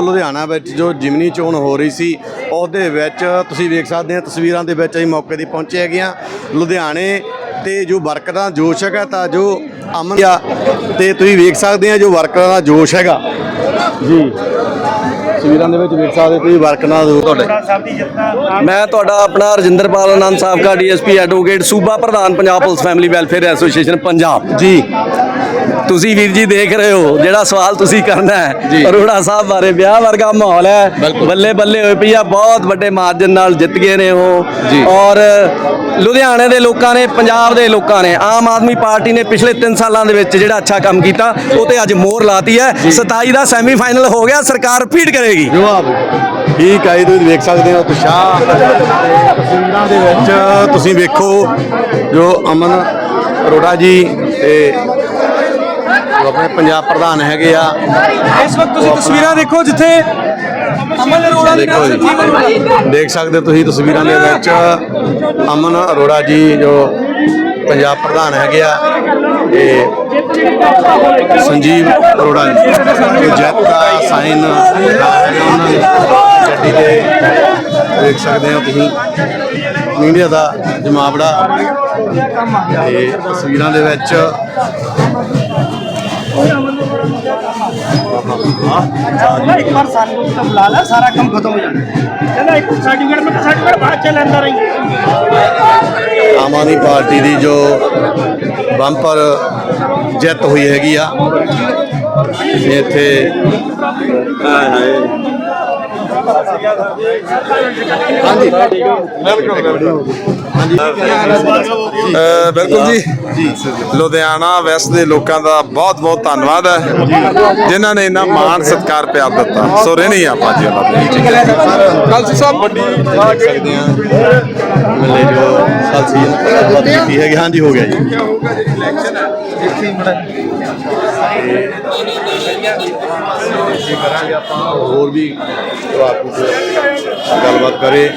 ਲੁਧਿਆਣਾ ਵਿੱਚ ਜੋ ਜਿਮਨੀ ਚੋਣ ਹੋ ਰਹੀ ਸੀ ਉਹਦੇ ਵਿੱਚ ਤੁਸੀਂ ਵੇਖ ਸਕਦੇ ਆ ਤਸਵੀਰਾਂ ਦੇ ਵਿੱਚ ਅਸੀਂ ਮੌਕੇ ਤੇ ਪਹੁੰਚੇ ਹੈਗੇ ਆ ਲੁਧਿਆਣੇ ਤੇ ਜੋ ਵਰਕਰਾਂ ਦਾ ਜੋਸ਼ ਹੈਗਾ ਤਾਂ ਜੋ ਅਮਨ ਆ ਤੇ ਤੁਸੀਂ ਵੇਖ ਸਕਦੇ ਆ ਜੋ ਵਰਕਰਾਂ ਦਾ ਜੋਸ਼ ਹੈਗਾ। ਜੀ। ਤਸਵੀਰਾਂ ਦੇ ਵਿੱਚ ਵੇਖ ਸਕਦੇ ਤੁਸੀਂ ਵਰਕਰਾਂ ਦਾ ਤੁਹਾਡੇ। ਮੈਂ ਤੁਹਾਡਾ ਆਪਣਾ ਰਜਿੰਦਰਪਾਲ ਆਨੰਦ ਸਾਬਕਾ ਡੀਐਸਪੀ ਐਡਵੋਕੇਟ ਸੂਬਾ ਪ੍ਰਧਾਨ Punjab police family welfare association Punjab. ਜੀ। ਤੁਸੀਂ ਵੀਰ ਜੀ ਦੇਖ ਰਹੇ ਹੋ ਜਿਹੜਾ ਸਵਾਲ ਤੁਸੀਂ ਕਰਨਾ ਹੈ। ਅਰੋੜਾ ਸਾਹਿਬ ਬਾਰੇ ਵਿਆਹ ਵਰਗਾ ਮਾਹੌਲ ਹੈ। ਬੱਲੇ ਬੱਲੇ ਹੋਏ ਪਈ ਆ ਬਹੁਤ ਵੱਡੇ ਮਾਰਜਨ ਨਾਲ ਜਿੱਤ ਗਏ ਨੇ ਉਹ। ਔਰ ਲੁਧਿਆਣੇ ਦੇ ਲੋਕਾਂ ਨੇ ਪੰਜਾਬ ਦੇ ਲੋਕਾਂ ਨੇ ਆਮ ਆਦਮੀ ਪਾਰਟੀ ਨੇ ਪਿਛਲੇ 3 ਸਾਲਾਂ ਦੇ ਵਿੱਚ ਜਿਹੜਾ ਅੱਛਾ ਕੰਮ ਕੀਤਾ ਉਹ ਤੇ ਅੱਜ ਮੋਹਰ ਲਾਤੀ ਹੈ। 27 ਦਾ ਸੈਮੀਫਾਈਨਲ ਹੋ ਗਿਆ ਸਰਕਾਰ ਰਿਪੀਟ ਕਰੇਗੀ। ਜਵਾਬ। ਠੀਕ ਹੈ ਤੁਸੀਂ ਵੇਖ ਸਕਦੇ ਹੋ ਤਸਵੀਰਾਂ ਦੇ ਵਿੱਚ। ਤੁਸੀਂ ਵੇਖੋ ਜੋ ਅਮਨ ਅਰੋੜਾ ਜੀ ਤੇ ਜੋ ਆਪਣੇ ਪੰਜਾਬ ਪ੍ਰਧਾਨ ਹੈਗੇ ਆ। ਇਸ ਵਕਤ ਤੁਸੀਂ ਤਸਵੀਰਾਂ ਦੇਖੋ ਜਿੱਥੇ ਅਮਨ ਅਰੋੜਾ ਦੀ ਦੇਖੋ ਜੀ। ਦੇਖ ਸਕਦੇ ਤੁਸੀਂ ਤਸਵੀਰਾਂ ਦੇ ਵਿੱਚ ਅਮਨ ਅਰੋੜਾ ਜੀ ਜੋ ਪੰਜਾਬ ਪ੍ਰਧਾਨ ਹੈਗੇ ਆ ਤੇ ਸੰਜੀਵ ਅਰੋੜਾ ਜੀ। ਜੋ ਜੈਤ ਦਾ ਸਾਈਨ ਉਹਨਾਂ ਦੀ ਗੱਡੀ ਦੇਖ ਸਕਦੇ ਹੋ ਤੁਸੀਂ। ਮੀਡੀਆ ਦਾ ਜਮਾਵੜਾ। ਤੇ ਤਸਵੀਰਾਂ ਦੇ ਵਿੱਚ ਇੱਕ ਵਾਰ ਸਾਨੂੰ ਤਾਂ ਬੁਲਾ ਲੈ ਸਾਰਾ ਕੰਮ ਖਤਮ ਹੋ ਜਾਣਾ। ਕਹਿੰਦਾ ਇੱਕ ਸਰਟੀਫਿਕੇਟ ਮੈਂ ਸਰਟੀਫਿਕੇਟ ਬਾਅਦ ਚ ਲੈਂਦਾ ਰਹੀ। ਆਮ ਆਦਮੀ ਪਾਰਟੀ ਦੀ ਜੋ ਬੰਪਰ ਜਿੱਤ ਹੋਈ ਹੈਗੀ ਆ ਇੱਥੇ ਹਾਂਜੀ। ਬਿਲਕੁਲ ਜੀ। ਲੁਧਿਆਣਾ ਵੈਸਟ ਦੇ ਲੋਕਾਂ ਦਾ ਬਹੁਤ ਬਹੁਤ ਧੰਨਵਾਦ ਹੈ ਜਿਨ੍ਹਾਂ ਨੇ ਇੰਨਾ ਮਾਣ ਸਤਿਕਾਰ ਪਿਆਰ ਦਿੱਤਾ। ਸੋ ਰਹਿਣੀ ਆਪਾਂ ਜੀ ਉਹਨਾਂ ਦੀ ਖਾਲਸਾ ਸਾਹਿਬ ਵੱਡੀ ਦੇਖ ਸਕਦੇ ਆ ਮਿਲੇ ਜੋ ਸਾਥੀ ਗੱਲਬਾਤ ਕੀਤੀ ਹੈਗੀ। ਹਾਂਜੀ ਹੋ ਗਿਆ ਜੀ। ਇਹ ਕਰਾਂਗੇ ਆਪਾਂ ਹੋਰ ਵੀ ਕੁਝ ਗੱਲਬਾਤ ਕਰੇ।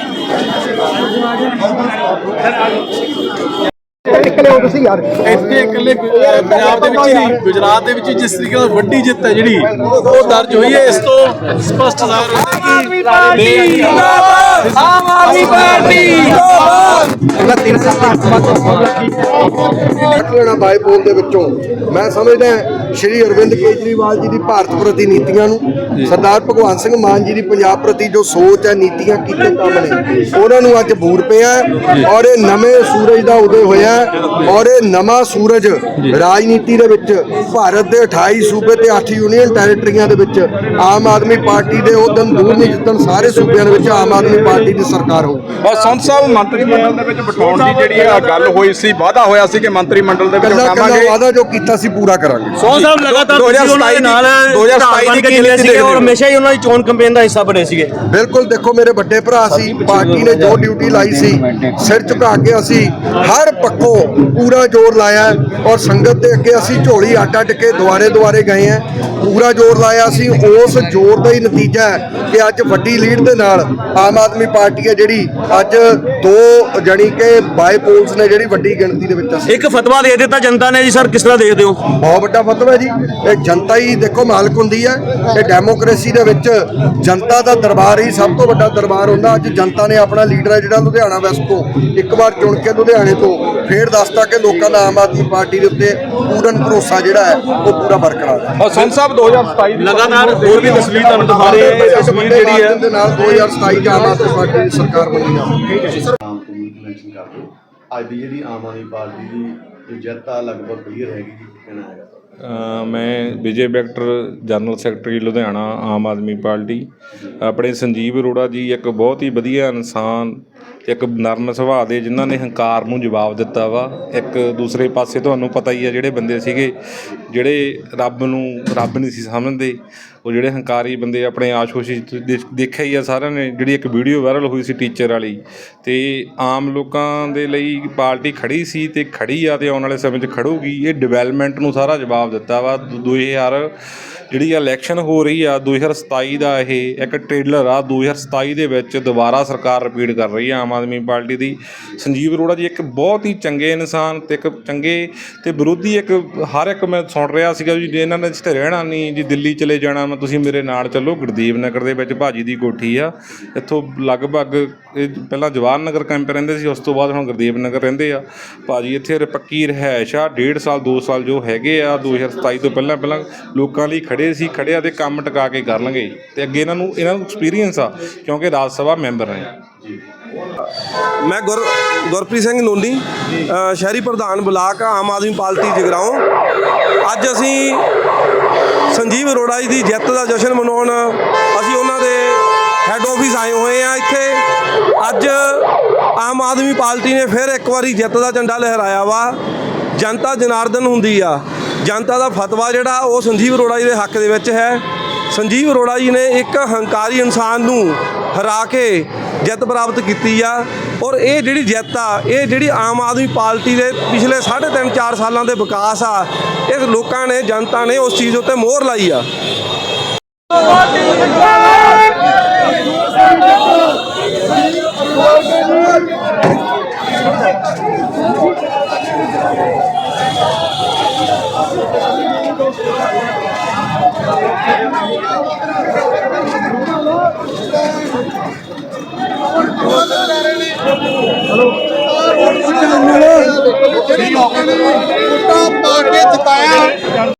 ਇੱਥੇ ਇਕੱਲੇ ਅਹ, ਪੰਜਾਬ ਦੇ ਵਿੱਚ ਹੀ ਨਹੀਂ ਗੁਜਰਾਤ ਦੇ ਵਿੱਚ ਜਿਸ ਤਰੀਕੇ ਨਾਲ ਵੱਡੀ ਜਿੱਤ ਹੈ ਜਿਹੜੀ ਉਹ ਦਰਜ ਹੋਈ ਹੈ। ਇਸ ਤੋਂ ਸਪਸ਼ਟ ਜ਼ਾਹਰ ਹੁੰਦਾ ਹੈ ਕਿ ਆਮ ਆਦਮੀ ਪਾਰਟੀ ਲੈਣਾ ਬਾਈਪੋਲ ਦੇ ਵਿੱਚੋਂ? ਮੈਂ ਸਮਝਦਾ ਹਾਂ ਸ਼੍ਰੀ ਅਰਵਿੰਦ ਕੇਜਰੀਵਾਲ ਜੀ ਦੀ ਭਾਰਤ ਪ੍ਰਤੀ ਨੀਤੀਆਂ ਨੂੰ ਸਰਦਾਰ ਭਗਵੰਤ ਸਿੰਘ ਮਾਨ ਜੀ ਦੀ ਪੰਜਾਬ ਪ੍ਰਤੀ ਜੋ ਸੋਚ ਹੈ ਨੀਤੀਆਂ ਕੀਤੇ ਕੰਮ ਨੇ ਉਹਨਾਂ ਨੂੰ ਅੱਜ ਬੂਰ ਪਿਆ ਹੈ ਔਰ ਇਹ ਨਵੇਂ ਸੂਰਜ ਦਾ ਉਦੈ ਹੋਇਆ ਹੈ ਔਰ ਇਹ ਨਵਾਂ ਸੂਰਜ ਰਾਜਨੀਤੀ ਦੇ ਵਿੱਚ ਭਾਰਤ ਦੇ 28 ਸੂਬੇ ਤੇ 8 ਯੂਨੀਅਨ ਟੈਰੀਟਰੀਆਂ ਦੇ ਵਿੱਚ ਆਮ ਆਦਮੀ ਪਾਰਟੀ ਦੇ ਉਹ ਦਿਨ ਦੂਰ ਨਹੀਂ ਜਿੱਦਣ ਸਾਰੇ ਸੂਬਿਆਂ ਦੇ ਵਿੱਚ ਆਮ ਆਦਮੀ ਪਾਰਟੀ ਦੀ ਸਰਕਾਰ ਹੋਊ। ਬਸ ਸੰਤ ਸਾਹਿਬ ਮੰਤਰੀ ਮੰਡਲ ਦੇ ਵਿੱਚ ਬਿਠਾਉਣ ਦੀ ਜਿਹੜੀ ਆ ਗੱਲ ਹੋਈ ਸੀ ਵਾਅਦਾ ਹੋਇਆ ਸੀ ਕਿ ਮੰਤਰੀ ਮੰਡਲ ਦੇ ਵਿੱਚ ਬਿਠਾਵਾਂਗੇ ਵਾਅਦਾ ਜੋ ਕੀਤਾ ਸੀ ਪੂਰਾ ਕਰਾਂਗੇ। ਸਾਹਿਬ ਲਗਾਤਾਰ ਤੁਸੀਂ ਉਹਨਾਂ ਦੇ ਨਾਲ 2027 ਦੀ ਚੱਲੇ ਸੀਗੇ? ਔਰ ਹਮੇਸ਼ਾ ਹੀ ਉਹਨਾਂ ਦੀ ਚੋਣ ਕੈਂਪੇਨ ਦਾ ਹਿੱਸਾ ਬਣੇ ਸੀਗੇ। ਬਿਲਕੁਲ ਦੇਖੋ ਮੇਰੇ ਵੱਡੇ ਭਰਾ ਸੀ ਪਾਰਟੀ ਨੇ ਜੋ ਡਿਊਟੀ ਲਾਈ ਸੀ ਸਿਰ ਝੁਕਾ ਕੇ ਅਸੀਂ ਹਰ ਪੱਖੋਂ ਪੂਰਾ ਜ਼ੋਰ ਲਾਇਆ ਔਰ ਸੰਗਤ ਦੇ ਅੱਗੇ ਅਸੀਂ ਝੋਲੀ ਆਟਾ ਟਿੱਕੇ ਦੁਆਰੇ ਦੁਆਰੇ ਗਏ ਆ ਪੂਰਾ ਜ਼ੋਰ ਲਾਇਆ ਸੀ ਉਸ ਜ਼ੋਰ ਦਾ ਹੀ ਨਤੀਜਾ ਹੈ ਕਿ ਅੱਜ ਵੱਡੀ ਲੀਡ ਦੇ ਨਾਲ ਆਮ ਆਦਮੀ ਪਾਰਟੀ ਹੈ ਜਿਹੜੀ ਅੱਜ ਦੋ ਜਣੀ ਕਿ ਬਾਈ ਪੋਲਸ ਨੇ ਜਿਹੜੀ ਵੱਡੀ ਗਿਣਤੀ ਦੇ ਵਿੱਚ ਇੱਕ ਫਤਵਾ ਦੇ ਦਿੱਤਾ ਜਨਤਾ ਨੇ ਜੀ ਸਰ ਕਿਸ ਤਰ੍ਹਾਂ ਦੇਖਦੇ ਹੋ? ਬਹੁਤ ਵੱਡਾ ਫਤਵਾ ਹੈ ਜੀ। ਇਹ ਜਨਤਾ ਹੀ ਦੇਖੋ ਮਾਲਕ ਹੁੰਦੀ ਹੈ। ਇਹ ਡੈਮੋਕ੍ਰੇਸੀ ਦੇ ਵਿੱਚ ਜਨਤਾ ਦਾ ਦਰਬਾਰ ਹੀ ਸਭ ਤੋਂ ਵੱਡਾ ਦਰਬਾਰ ਹੁੰਦਾ। ਅੱਜ ਜਨਤਾ ਨੇ ਆਪਣਾ ਲੀਡਰ ਹੈ ਜਿਹੜਾ ਲੁਧਿਆਣਾ ਵੈਸਟ ਤੋਂ। ਇੱਕ ਵਾਰ ਚੁਣ ਕੇ ਲੁਧਿਆਣੇ ਤੋਂ ਫੇਰ ਦੱਸਤਾ ਕਿ ਲੋਕਾਂ ਦਾ ਆਮ ਆਦਮੀ ਪਾਰਟੀ ਦੇ ਉੱਤੇ ਪੂਰਨ ਭਰੋਸਾ ਜਿਹੜਾ ਹੈ ਉਹ ਪੂਰਾ ਬਰਕਰਾਰ ਹੈ। ਔਰ ਸੰਤ ਸਾਹਿਬ 2027 ਦੀ ਲਗਾਤਾਰ ਹੋਰ ਵੀ ਤਸਵੀਰ ਤੁਹਾਨੂੰ ਦਿਖਾ ਰਹੇ ਹਾਂ। ਇਹ ਤਸਵੀਰ ਜਿਹੜੀ ਹੈ। ਦੇ ਨਾਲ 2027 ਚ ਆਮ ਆਦਮੀ ਪਾਰਟੀ ਦੀ ਸਰਕਾਰ ਬਣੀ ਆਮ ਦਿਓ ਅੱਜ ਦੀ ਜਿਹੜੀ ਆਮ ਆਦਮੀ ਪਾਰਟੀ ਦੀ ਜਿੱਤ ਆ ਲਗਭਗ ਕਲੀਅਰ ਹੈਗੀ ਜੀ ਕਹਿਣਾ ਹੈਗਾ? ਮੈਂ ਵਿਜੇ ਬੈਕਟਰ, ਜਨਰਲ ਸੈਕਟਰੀ, ਲੁਧਿਆਣਾ, ਆਮ ਆਦਮੀ ਪਾਰਟੀ। ਆਪਣੇ ਸੰਜੀਵ ਅਰੋੜਾ ਜੀ ਇੱਕ ਬਹੁਤ ਹੀ ਵਧੀਆ ਇਨਸਾਨ, ਇੱਕ ਨਰਮ ਸੁਭਾਅ ਦੇ, ਜਿਨ੍ਹਾਂ ਨੇ ਹੰਕਾਰ ਨੂੰ ਜਵਾਬ ਦਿੱਤਾ ਵਾ। ਇੱਕ ਦੂਸਰੇ ਪਾਸੇ ਤੁਹਾਨੂੰ ਪਤਾ ਹੀ ਆ, ਜਿਹੜੇ ਬੰਦੇ ਸੀਗੇ, ਜਿਹੜੇ ਰੱਬ ਨੂੰ ਰੱਬ ਨਹੀਂ ਸੀ ਸਮਝਦੇ ਉਹ ਜਿਹੜੇ ਹੰਕਾਰੀ ਬੰਦੇ ਆਪਣੇ ਆਸ਼ੋਸ਼ੀ ਦੇਖਿਆ ਹੀ ਆ ਸਾਰਿਆਂ ਨੇ, ਜਿਹੜੀ ਇੱਕ ਵੀਡੀਓ ਵਾਇਰਲ ਹੋਈ ਸੀ ਟੀਚਰ ਵਾਲੀ, ਤੇ ਆਮ ਲੋਕਾਂ ਦੇ ਲਈ ਪਾਰਟੀ ਖੜੀ ਸੀ ਤੇ ਖੜੀ ਆ ਤੇ ਆਉਣ ਵਾਲੇ ਸਮੇਂ 'ਚ ਖੜੂਗੀ, ਇਹ ਡਿਵੈਲਪਮੈਂਟ ਨੂੰ ਸਾਰਾ ਜਵਾਬ ਦਿੱਤਾ ਵਾ। 2000 ਜਿਹੜੀ ਇਲੈਕਸ਼ਨ ਹੋ ਰਹੀ ਆ 2027 ਦਾ ਇਹ ਇੱਕ ਟ੍ਰੇਲਰ ਆ 2027 ਦੇ ਵਿੱਚ ਦੁਬਾਰਾ ਸਰਕਾਰ ਰਿਪੀਟ ਕਰ ਰਹੀ ਆ ਆਮ ਆਦਮੀ ਪਾਰਟੀ ਦੀ। ਸੰਜੀਵ ਅਰੋੜਾ ਜੀ ਇੱਕ ਬਹੁਤ ਹੀ ਚੰਗੇ ਇਨਸਾਨ ਤੇ ਇੱਕ ਚੰਗੇ ਤੇ ਵਿਰੋਧੀ ਇੱਕ, ਹਰ ਇੱਕ ਮੈਂ ਸੁਣ ਰਿਹਾ ਸੀਗਾ ਜੀ ਜੇ ਇਹਨਾਂ ਨੇ ਇੱਥੇ ਰਹਿਣਾ ਨਹੀਂ ਜੀ ਦਿੱਲੀ ਚਲੇ ਜਾਣਾ ਮੈਂ ਤੁਸੀਂ ਮੇਰੇ ਨਾਲ ਚੱਲੋ, ਗੁਰਦੀਪ ਨਗਰ ਦੇ ਵਿੱਚ ਭਾਜੀ ਦੀ ਕੋਠੀ ਆ। ਇੱਥੋਂ ਲਗਭਗ ਇਹ ਪਹਿਲਾਂ ਜਵਾਹਰ ਨਗਰ ਕੈਂਪ ਰਹਿੰਦੇ ਸੀ, ਉਸ ਤੋਂ ਬਾਅਦ ਹੁਣ ਗੁਰਦੀਪ ਨਗਰ ਰਹਿੰਦੇ ਆ। ਭਾਜੀ ਇੱਥੇ ਪੱਕੀ ਰਿਹਾਇਸ਼ ਆ, ਡੇਢ ਸਾਲ 2 ਸਾਲ ਜੋ ਹੈਗੇ ਆ 2027 ਤੋਂ ਪਹਿਲਾਂ ਪਹਿਲਾਂ ਲੋਕਾਂ ਲਈ ਖੜੇ ਸੀ, ਖੜਿਆ ਤੇ ਕੰਮ ਟਿਕਾ ਕੇ ਕਰਨਗੇ। ਤੇ ਅੱਗੇ ਇਹਨਾਂ ਨੂੰ ਇਹਨਾਂ ਨੂੰ ਐਕਸਪੀਰੀਅੰਸ ਆ, ਕਿਉਂਕਿ ਰਾਜ ਸਭਾ ਮੈਂਬਰ ਨੇ। ਮੈਂ ਗੁਰ ਗੁਰਪ੍ਰੀਤ ਸਿੰਘ ਨੋਨੀ ਸ਼ਹਿਰੀ ਪ੍ਰਧਾਨ ਬਲਾਕ ਆਮ ਆਦਮੀ ਪਾਰਟੀ ਜਗਰਾਉਂ। ਅੱਜ ਅਸੀਂ ਸੰਜੀਵ ਅਰੋੜਾ ਜੀ ਦੀ ਜਿੱਤ ਦਾ ਜਸ਼ਨ ਮਨਾਉਣ, ਅਸੀਂ ਉਹਨਾਂ ਦੇ ਹੈੱਡ ਆਫਿਸ ਆਏ ਹੋਏ ਆ ਇੱਥੇ। ਅੱਜ ਆਮ ਆਦਮੀ ਪਾਰਟੀ ਨੇ ਫਿਰ ਇੱਕ ਵਾਰੀ ਜਿੱਤ ਦਾ ਝੰਡਾ ਲਹਿਰਾਇਆ ਵਾ। ਜਨਤਾ ਜਨਾਰਦਨ ਹੁੰਦੀ ਆ। ਜਨਤਾ ਦਾ ਫਤਵਾ ਜਿਹੜਾ, ਉਹ ਸੰਜੀਵ ਅਰੋੜਾ ਜੀ ਦੇ ਹੱਕ ਦੇ ਵਿੱਚ ਹੈ। ਸੰਜੀਵ ਅਰੋੜਾ ਜੀ ਨੇ ਇੱਕ ਹੰਕਾਰੀ ਇਨਸਾਨ ਨੂੰ ਹਰਾ ਕੇ ਜਿੱਤ ਪ੍ਰਾਪਤ ਕੀਤੀ ਆ। ਔਰ ਇਹ ਜਿਹੜੀ ਜਿੱਤ ਆ, ਇਹ ਜਿਹੜੀ ਆਮ ਆਦਮੀ ਪਾਰਟੀ ਦੇ ਪਿਛਲੇ 3.5-4 ਸਾਲਾਂ ਦੇ ਵਿਕਾਸ ਆ, ਇਹ ਲੋਕਾਂ ਨੇ, ਜਨਤਾ ਨੇ ਉਸ ਚੀਜ਼ ਉੱਤੇ ਮੋਹਰ ਲਾਈ ਆ।